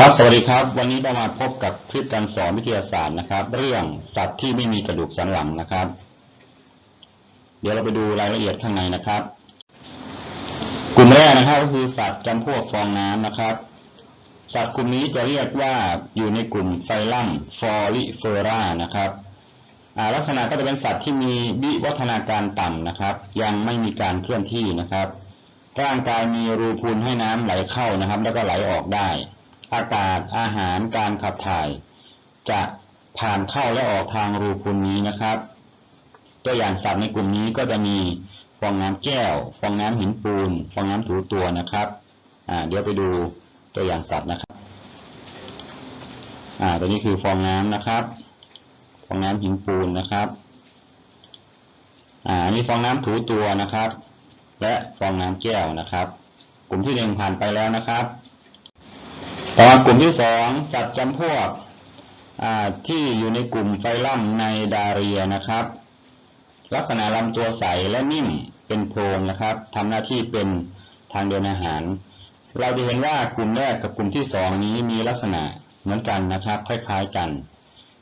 ครับ สวัสดีครับ วันนี้เรามาพบกับคลิปการสอนวิทยาศาสตร์นะครับ เรื่องสัตว์ที่ไม่มีกระดูกสันหลังนะครับ เดี๋ยวเราไปดูรายละเอียดข้างในนะครับ กลุ่มแรกนะครับก็คือสัตว์จำพวกฟองน้ำนะครับ สัตว์กลุ่มนี้จะเรียกว่าอยู่ในกลุ่มไฟลัมฟอริเฟอรานะครับลักษณะก็จะเป็นสัตว์ที่มีวิวัฒนาการต่ำนะครับ ยังไม่มีการเคลื่อนที่นะครับ ร่างกายมีรูพุนให้น้ำไหลเข้านะครับ แล้วก็ไหลออกได้ อากาศอาหารการขับถ่าย จะผ่านเข้าและออกทางรูพุนนี้นะครับ ตัวอย่างสัตว์ในกลุ่มนี้ก็จะมีฟองน้ำแก้ว ฟองน้ำหินปูน ฟองน้ำถูตัวนะครับเดี๋ยวไปดูตัวอย่างสัตว์นะครับตัวนี้คือฟองน้ำนะครับ ฟองน้ำหินปูนนะครับอ่าอันนี้ฟองน้ำถูตัวนะครับ และฟองน้ำแก้วนะครับ กลุ่มที่หนึ่งผ่านไปแล้วนะครับ ต่อกลุ่มที่สองสัตว์จำพวกที่อยู่ในกลุ่มไฟลัมในดาเรียนะครับ ลักษณะลำตัวใสและนิ่มเป็นโพรงนะครับทำหน้าที่เป็นทางเดินอาหาร เราจะเห็นว่ากลุ่มแรกกับกลุ่มที่สองนี้มีลักษณะเหมือนกันนะครับ คล้ายๆกัน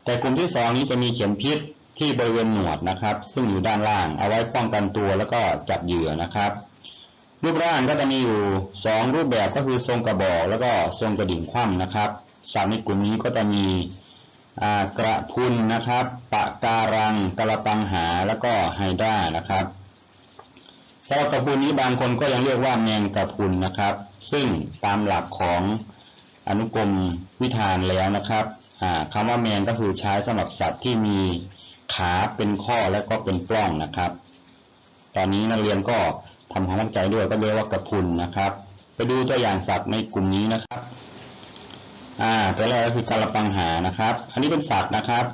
แต่กลุ่มที่สองนี้จะมีเข็มพิษที่บริเวณหนวดนะครับ ซึ่งอยู่ด้านล่างเอาไว้ป้องกันตัวแล้วก็จับเหยื่อนะครับ รูปร่างก็จะมีอยู่ 2 รูปแบบก็คือทรงกระบอกแล้วก็ทรงกระดิ่งคว่ำนะครับสัตว์ในกลุ่มนี้ก็จะมีกระพุนนะครับ ปะการังกระปังหาแล้วก็ไฮดรานะครับสำหรับกระพุนนี้บางคนก็ยังเรียกว่าแมงกระพุนนะครับ ซึ่งตามหลักของอนุกรมวิธานแล้วนะครับอ่าคำว่าแมงก็คือใช้สำหรับสัตว์ที่มีขาเป็นข้อและก็เป็นปล้องนะครับ ตอนนี้นักเรียนก็ ทำความเข้าใจด้วยก็เรียกว่ากระพุนนะครับ ไปดูตัวอย่างสัตว์ในกลุ่มนี้นะครับ อ่า ตัวแรกก็คือการปังหานะครับ อันนี้เป็นสัตว์นะครับ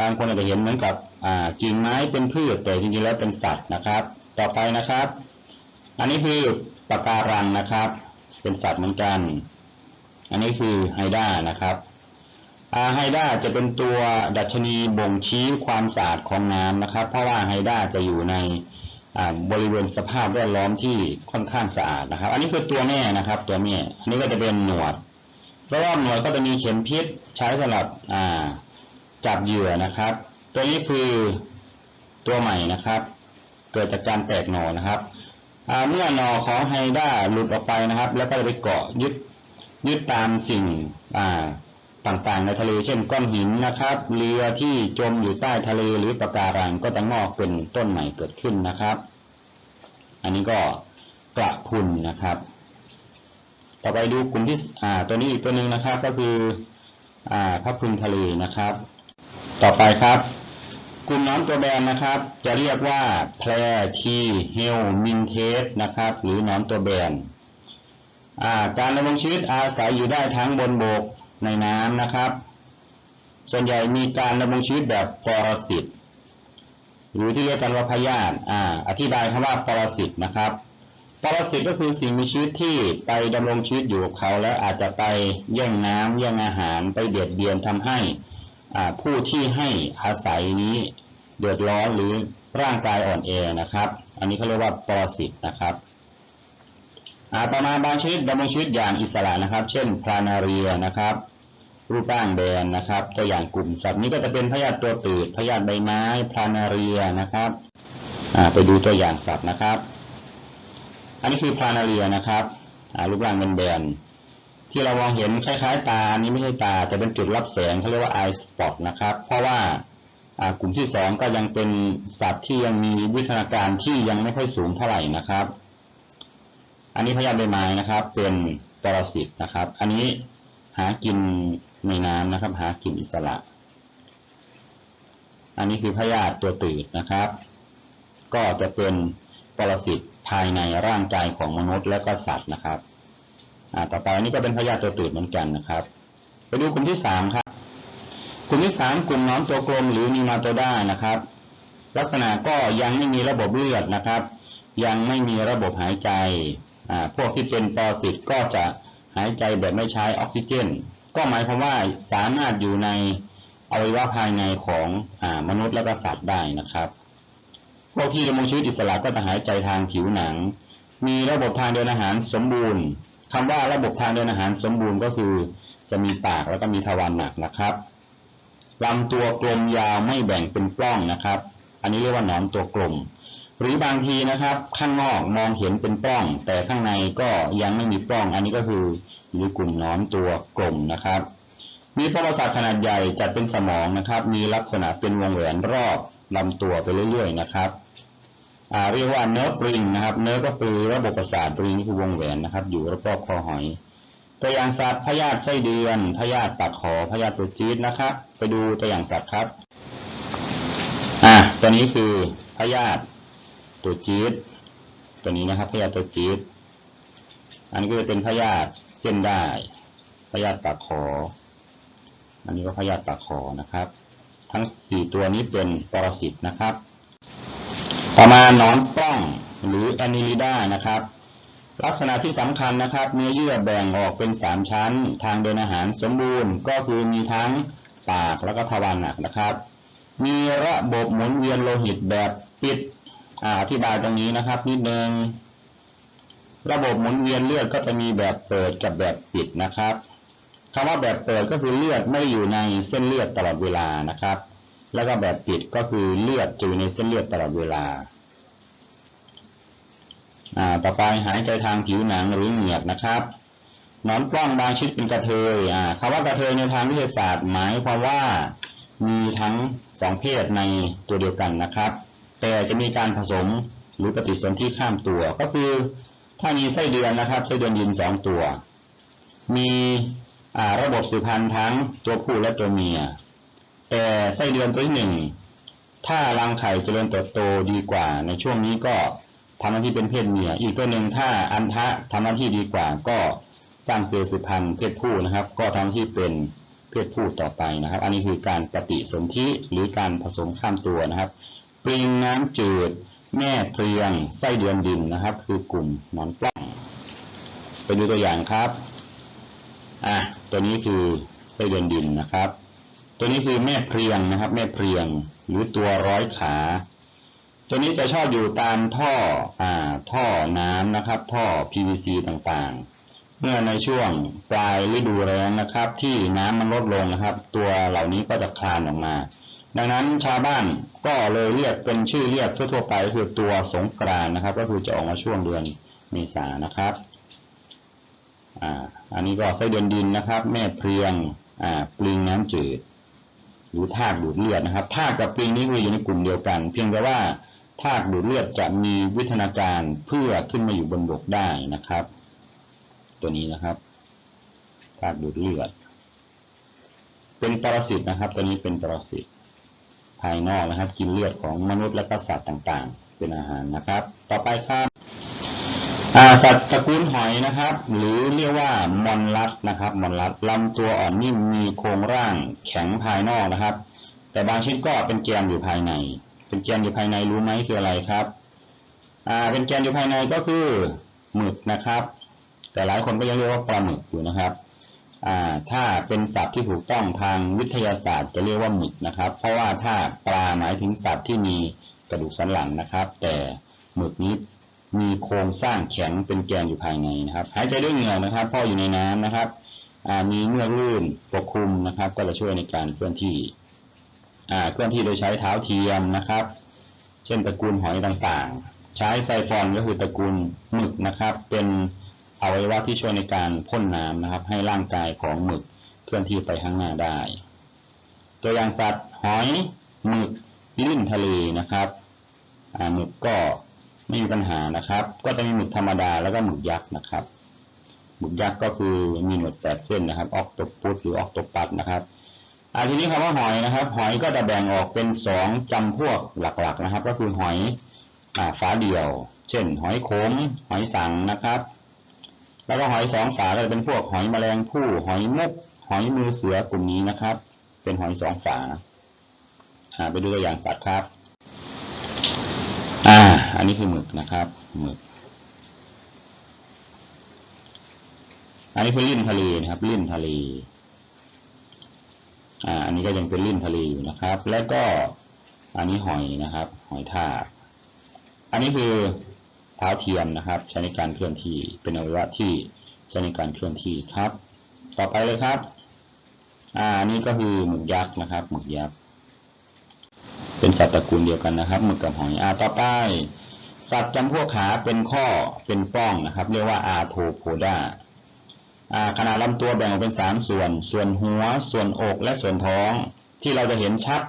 บางคนอาจจะเห็นเหมือนกับอ่ากิ่งไม้เป็นพืชแต่จริงๆแล้วเป็นสัตว์นะครับ ต่อไปนะครับ อันนี้คือปะการังนะครับ เป็นสัตว์เหมือนกัน อันนี้คือไฮด้านะครับอาไฮด้าจะเป็นตัวดัชนีบ่งชี้ความสะอาดของน้ำนะครับ เพราะว่าไฮด้าจะอยู่ใน บริเวณสภาพแวดล้อมที่ค่อนข้างสะอาดนะครับ อันนี้คือตัวแม่นะครับ ตัวแม่อันนี้ก็จะเป็นหนวดรอบหนวดก็จะมีเข็มพิษใช้สำหรับจับเหยื่อนะครับ ตัวนี้คือตัวใหม่นะครับ เกิดจากการแตกหนอนะครับเมื่อหนอของไฮด้าหลุดออกไปนะครับ แล้วก็จะไปเกาะยึดยึดตามสิ่ง ต่างๆ ในทะเลเช่นก้อนหินนะครับ เรือที่จมอยู่ใต้ทะเลหรือปะการังก็จะงอกเป็นต้นใหม่เกิดขึ้นนะครับ อันนี้ก็กระพุนนะครับ ต่อไปดูกลุ่มที่อ่าตัวนี้อีกตัวหนึ่งนะครับก็คืออ่าพระพึงทะเลนะครับ ต่อไปครับกลุ่มน้ำตัวแบนนะครับ จะเรียกว่าแพรทีเฮลมินเทสนะครับ หรือน้ำตัวแบนการดำรงชีวิตอาศัยอยู่ได้ทั้งบนบก ในน้ำนะครับ ส่วนใหญ่มีการดำรงชีวิตแบบปรสิตหรือที่เรียกกันว่าพยาธิอ่า อธิบายคำว่าปรสิตนะครับ ปรสิตก็คือสิ่งมีชีวิตที่ไปดำรงชีวิตอยู่กับเขาแล้วอาจจะไปแย่งน้ำแย่งอาหารไปเบียดเบียนทำให้ผู้ที่ให้อาศัยนี้เดือดร้อนหรือร่างกายอ่อนแอนะครับ อันนี้เขาเรียกว่าปรสิตนะครับ ต่อมาบางชนิดดำรงชีวิตอย่างอิสระนะครับ เช่นพรานาเรียนะครับ รูปร่างแบนนะครับตัวอย่างกลุ่มสัตว์นี้ก็จะเป็นพยาธิตัวตืดพยาธิใบไม้พรานาเรียนะครับไปดูตัวอย่างสัตว์นะครับ อันนี้คือพรานาเรียนะครับรูปร่างเป็นแบนที่เรามองเห็นคล้าย ๆ ตานี้ไม่ใช่ตา แต่เป็นจุดรับแสงเขาเรียกว่าไอสปอตนะครับ เพราะว่ากลุ่มที่ 2 ก็ยังเป็นสัตว์ที่ยังมีวิทยาการที่ยังไม่ค่อยสูงเท่าไหร่นะครับ อันนี้พยาธิใบไม้นะครับ เป็นปรสิตนะครับ อันนี้หากินในน้ำนะครับ หากินอิสระ อันนี้คือพยาธิตัวตืดนะครับ ก็จะเป็นปรสิตภายในร่างกายของมนุษย์และก็สัตว์นะครับต่อไปอันนี้ก็เป็นพยาธิตัวตืดเหมือนกันนะครับไปดูกลุ่มที่สามครับ กลุ่มที่สามกลุ่มน้องตัวกลมหรือนีมาโตด้านะครับ ลักษณะก็ยังไม่มีระบบเลือดนะครับ ยังไม่มีระบบหายใจ พวกที่เป็นปรสิตก็จะหายใจแบบไม่ใช้ออกซิเจน ก็หมายความว่าสามารถอยู่ในอวัยวะภายในของอมนุษย์และก็สัตว์ได้นะครับ พวกที่ดำรงชีวิตอิสระก็จะหายใจทางผิวหนัง มีระบบทางเดินอาหารสมบูรณ์คำว่าระบบทางเดินอาหารสมบูรณ์ก็คือ จะมีปากแล้วก็มีทวารหนักนะครับลำตัวกลมยาวไม่แบ่งเป็นปล้องนะครับ อันนี้เรียกว่าหนอนตัวกลม หรือบางทีนะครับ ข้างนอกมองเห็นเป็นปล้อง แต่ข้างในก็ยังไม่มีปล้อง อันนี้ก็คืออยู่ในกลุ่มหนอนตัวกลมนะครับ มีประสาทขนาดใหญ่จัดเป็นสมองนะครับ มีลักษณะเป็นวงแหวนรอบลำตัวไปเรื่อยๆนะครับเรียกว่าเนิร์ฟริงนะครับ เนิร์ฟก็คือระบบประสาทปริงคือวงแหวนนะครับ อยู่รอบๆคอหอยตัวอย่างสัตว์พยาธิไส้เดือนพยาธิปากหอพยาธิตัวจี๊ดนะครับ ไปดูตัวอย่างสัตว์ครับ อ่าตัวนี้คือพยาธิ ตัวจี๊ดตัวนี้นะครับพยาธิตัวจี๊ดอันนี้ก็จะเป็นพยาธิเส้นได้พยาธิปากหออันนี้ก็พยาธิปากคอนะครับ ทั้ง 4 ตัวนี้เป็นปรสิตนะครับ ต่อมานอนปล้องหรือแอนิลิดานะครับลักษณะที่สำคัญนะครับ เนื้อเยื่อแบ่งออกเป็น 3 ชั้น ทางเดินอาหารสมบูรณ์ก็คือมีทั้งปากแล้วก็ทวารหนักนะครับ มีระบบหมุนเวียนโลหิตแบบปิด อธิบายตรงนี้นะครับนิดนึงระบบหมุนเวียนเลือดก็จะมีแบบเปิดกับแบบปิดนะครับคำว่าแบบเปิดก็คือเลือดไม่อยู่ในเส้นเลือดตลอดเวลานะครับ แล้วก็แบบปิดก็คือเลือดจะอยู่ในเส้นเลือดตลอดเวลาต่อไปหายใจทางผิวหนังหรือเหงือกนะครับนอนปล้องบางชนิดเป็นกระเทยอ่าคำว่ากระเทยในทางวิทยาศาสตร์หมายความว่ามีทั้งสองเพศในตัวเดียวกันนะครับ แต่จะมีการผสมหรือปฏิสนธิข้ามตัว ก็คือถ้ามีไส้เดือนนะครับไส้เดือนยินสองตัว มีระบบสืบพันธุ์ทั้งตัวผู้และตัวเมีย แต่ไส้เดือนตัวที่หนึ่งถ้ารังไข่เจริญเติบโตดีกว่า ในช่วงนี้ก็ทำหน้าที่เป็นเพศเมีย อีกตัวหนึ่งถ้าอันทะทำหน้าที่ดีกว่า ก็สร้างเซลล์สืบพันธุ์เพศผู้นะครับ ก็ทำหน้าที่เป็นเพศผู้ต่อไปนะครับ อันนี้คือการปฏิสนธิหรือการผสมข้ามตัวนะครับ ปริงน้ำจืด แม่เพลียง ไส้เดือนดินนะครับ คือกลุ่มหนอนปล้องไปดูตัวอย่างครับอะตัวนี้คือไส้เดือนดินนะครับ ตัวนี้คือแม่เพลียงนะครับ แม่เพลียงหรือตัวร้อยขา ตัวนี้จะชอบอยู่ตามท่ออ่าท่อน้ำนะครับ ท่อ PVC ต่างๆ เมื่อในช่วงปลายฤดูแล้งนะครับ ที่น้ำมันลดลงนะครับ ตัวเหล่านี้ก็จะคลานออกมา ดังนั้นชาวบ้านก็เลยเรียกเป็นชื่อเรียกทั่วๆไปคือตัวสงกรานนะครับ ก็คือจะออกมาช่วงเดือนเมษานะครับอ่าอันนี้ก็ไส้เดือนดินนะครับ แม่เพลียงอ่าปลิงน้ำจืดหรือทากดูดเลือดนะครับทากกับปลิงนี่คืออยู่ในกลุ่มเดียวกัน เพียงแต่ว่าทากดูดเลือดจะมีวิทนาการเพื่อขึ้นมาอยู่บนบกได้นะครับ ตัวนี้นะครับทากดูดเลือด เป็นปรสิตนะครับ ตัวนี้เป็นปรสิต ภายนอกนะครับ กินเลือดของมนุษย์และก็สัตว์ต่างๆ เป็นอาหารนะครับ ต่อไปครับสัตว์ตระกูลหอยนะครับ หรือเรียกว่ามอนลัดนะครับมอนลัดลำตัวอ่อนนิ่มมีโครงร่างแข็งภายนอกนะครับ แต่บางชนิดก็เป็นแกนอยู่ภายใน เป็นแกนอยู่ภายในรู้ไหมคืออะไรครับเป็นแกนอยู่ภายในก็คือหมึกนะครับ แต่หลายคนก็ยังเรียกว่าปลาหมึกอยู่นะครับ ถ้าเป็นศัพท์ที่ถูกต้องทางวิทยาศาสตร์จะเรียกว่าหมึกนะครับ เพราะว่าถ้าปลาหมายถึงสัตว์ที่มีกระดูกสันหลังนะครับ แต่หมึกนี้มีโครงสร้างแข็งเป็นแกนอยู่ภายในนะครับ หายใจด้วยเหงื่อนะครับพ่ออยู่ในน้ำนะครับมีเมือกลื่นปกคลุมนะครับ ก็จะช่วยในการเคลื่อนที่เคลื่อนที่โดยใช้เท้าเทียมนะครับ เช่นตระกูลหอยต่างๆ ใช้ไซฟอนก็คือตระกูลหมึกนะครับ เป็น อวัยวะที่ช่วยในการพ่นน้ำนะครับ ให้ร่างกายของหมึกเคลื่อนที่ไปข้างหน้าได้ ตัวอย่างสัตว์หอยหมึกลิ้นทะเลนะครับหมึกก็ไม่มีปัญหานะครับ ก็จะมีหมึกธรรมดาแล้วก็หมึกยักษ์นะครับหมึกยักษ์ก็คือมีหนวดแปดเส้นนะครับ ออกตปุตหรือออกตปัดนะครับอาทีนี้คำว่าหอยนะครับ หอยก็จะแบ่งออกเป็นสองจำพวกหลักๆนะครับ ก็คือหอยฝาเดี่ยว เช่น หอยขมหอยสังนะครับ แล้วก็หอยสองฝาก็จะเป็นพวกหอยแมลงผู้หอยมุกหอยมือเสือกลุ่มนี้นะครับ เป็นหอยสองฝาไปดูตัวอย่างสัตว์ครับอ่าอันนี้คือหมึกนะครับหมึก อันนี้คือลิ้นทะเลนะครับลิ้นทะเลอ่าอันนี้ก็ยังเป็นลิ้นทะเลอยู่นะครับ แล้วก็อันนี้หอยนะครับ หอยทากอันนี้คือ เท้าเทียมนะครับ ใช้ในการเคลื่อนที่เป็นอวัยวะที่ใช้ในการเคลื่อนที่ครับ ต่อไปเลยครับ อ่านี่ก็คือหมึกยักษ์นะครับ หมึกยักษ์เป็นสัตว์ตระกูลเดียวกันนะครับหมึกกับหอยอ่าต่อไปสัตว์จำพวกขาเป็นข้อเป็นป้องนะครับ เรียกว่าอาโทโพดาอ่าขนาดลำตัวแบ่งออกเป็นสามส่วน ส่วนหัว ส่วนอก และส่วนท้อง ที่เราจะเห็นชัด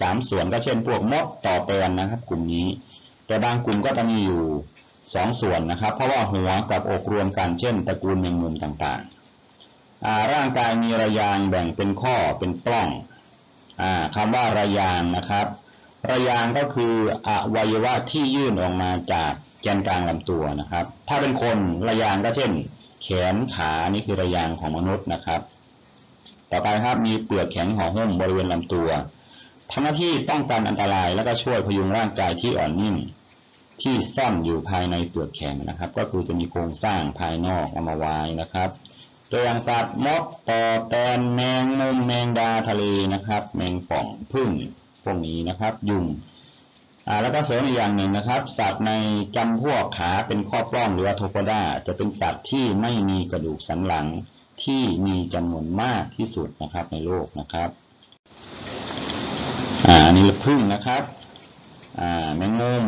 สามส่วนก็เช่นพวกมดต่อแตนนะครับ กลุ่มนี้ แต่บางกลุ่มก็จะมีอยู่ สองส่วนนะครับ เพราะว่าหัวกับอกรวมกันเช่นตระกูลแมงมุมต่างๆ ร่างกายมีระยางแบ่งเป็นข้อเป็นปล้องอคำว่าระยางนะครับ ระยางก็คืออวัยวะที่ยื่นออกมาจากแกนกลางลำตัวนะครับ ถ้าเป็นคนระยางก็เช่น แขนขานี่คือระยางของมนุษย์นะครับ ต่อไปครับมีเปลือกแข็งห่อหุ้มบริเวณลำตัวทำหน้าที่ป้องกันอันตราย แล้วก็ช่วยพยุงร่างกายที่อ่อนนิ่ม ที่ซ่อนอยู่ภายในเปลือกแข็งนะครับ ก็คือจะมีโครงสร้างภายนอกเอามาไว้นะครับตัวอย่างสัตว์มดต่อแตนแมงมุมแมงดาทะเลนะครับ แมงป่องพึ่งพวกนี้นะครับ ยุงอ่าแล้วก็เสริมอีกอย่างหนึ่งนะครับ สัตว์ในจำพวกขาเป็นข้อปล้องหรือว่าโทโพดาจะเป็นสัตว์ที่ไม่มีกระดูกสันหลังที่มีจำนวนมากที่สุดนะครับในโลกนะครับอ่าอันนี้พึ่งนะครับอ่าแมงมุม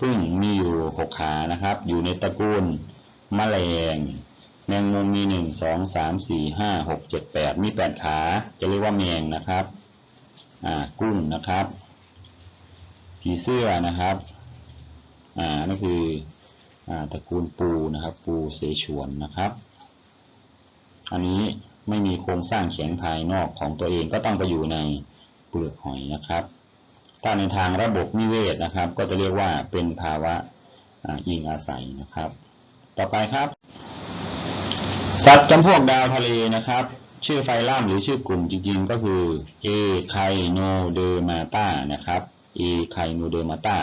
พึ่งมีอยู่หกขานะครับ อยู่ในตระกูลแมลง แมงมุมมีหนึ่งสองสามสี่ห้าหกเจ็ดแปดมีแปดขา จะเรียกว่าแมงนะครับ อ่ากุ้งนะครับ ผีเสื้อนะครับ อ่านั่นคืออ่าตระกูลปูนะครับ ปูเสฉวนนะครับ อันนี้ไม่มีโครงสร้างแข็งภายนอกของตัวเองก็ต้องไปอยู่ในเปลือกหอยนะครับ ถ้าในทางระบบนิเวศนะครับ ก็จะเรียกว่าเป็นภาวะอิงอาศัยนะครับ ต่อไปครับ สัตว์จำพวกดาวทะเลนะครับ ชื่อไฟล่ามหรือชื่อกลุ่มจริงๆ ก็คือเอไคโนเดอร์มาตานะครับเอไคโนเดอร์มาตา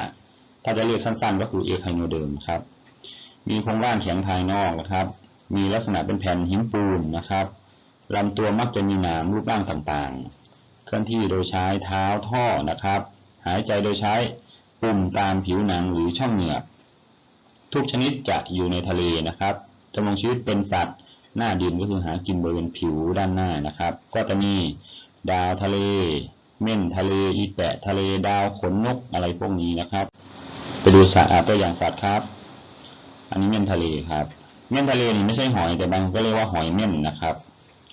ถ้าจะเรียกสั้นๆ ก็คือเอไคโนเดิมครับ มีโครงร่างแข็งภายนอกนะครับ มีลักษณะเป็นแผ่นหินปูนนะครับลำตัวมักจะมีหนามรูปร่างต่างๆ เคลื่อนที่โดยใช้เท้าท่อนะครับ หายใจโดยใช้ปุ่มตามผิวหนังหรือช่องเหงือกทุกชนิดจะอยู่ในทะเลนะครับดำรงชีวิตเป็นสัตว์ หน้าดินก็คือหากินบริเวณผิวด้านหน้านะครับ ก็จะมีดาวทะเล เม่นทะเล อีแปะทะเล ดาวขนนกอะไรพวกนี้นะครับ ไปดูสัตว์อ่าตัวอย่างสัตว์ครับ อันนี้เม่นทะเลครับ เม่นทะเลนี่ไม่ใช่หอยแต่บางคนก็เรียกว่าหอยเม่นนะครับ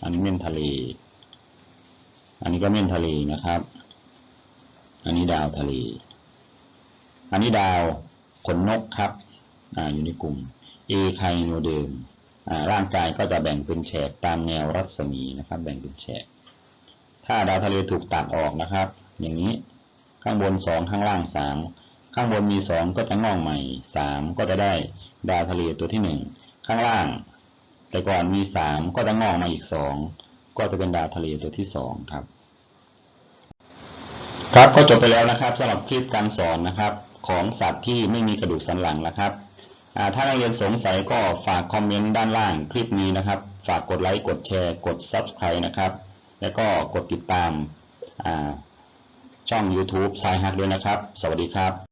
อันนี้เม่นทะเล อันนี้ก็เม่นทะเลนะครับ อันนี้ดาวทะเล อันนี้ดาวขนนกครับออยู่ในกลุ่ม เอไคโนเดิมร่างกายก็จะแบ่งเป็นแฉกตามแนวรัศมีนะครับ แบ่งเป็นแฉก ถ้าดาวทะเลถูกตัดออกนะครับ อย่างนี้ข้างบนสองข้างล่างสามข้างบนมีสองก็จะงอกใหม่สามก็จะได้ดาวทะเลตัวที่หนึ่งข้างล่าง แต่ก่อนมีสามก็จะงอกมาอีกสองก็จะเป็นดาวทะเลตัวที่สองครับ ครับก็จบไปแล้วนะครับสำหรับคลิปการสอนนะครับ ของสัตว์ที่ไม่มีกระดูกสันหลังนะครับอ่าถ้านักเรียนสงสัยก็ฝากคอมเมนต์ด้านล่างคลิปนี้นะครับ ฝากกดไลค์กดแชร์ กด Subscribe นะครับ แล้วก็กดติดตามช่อง YouTube สายฮักด้วยนะครับ สวัสดีครับ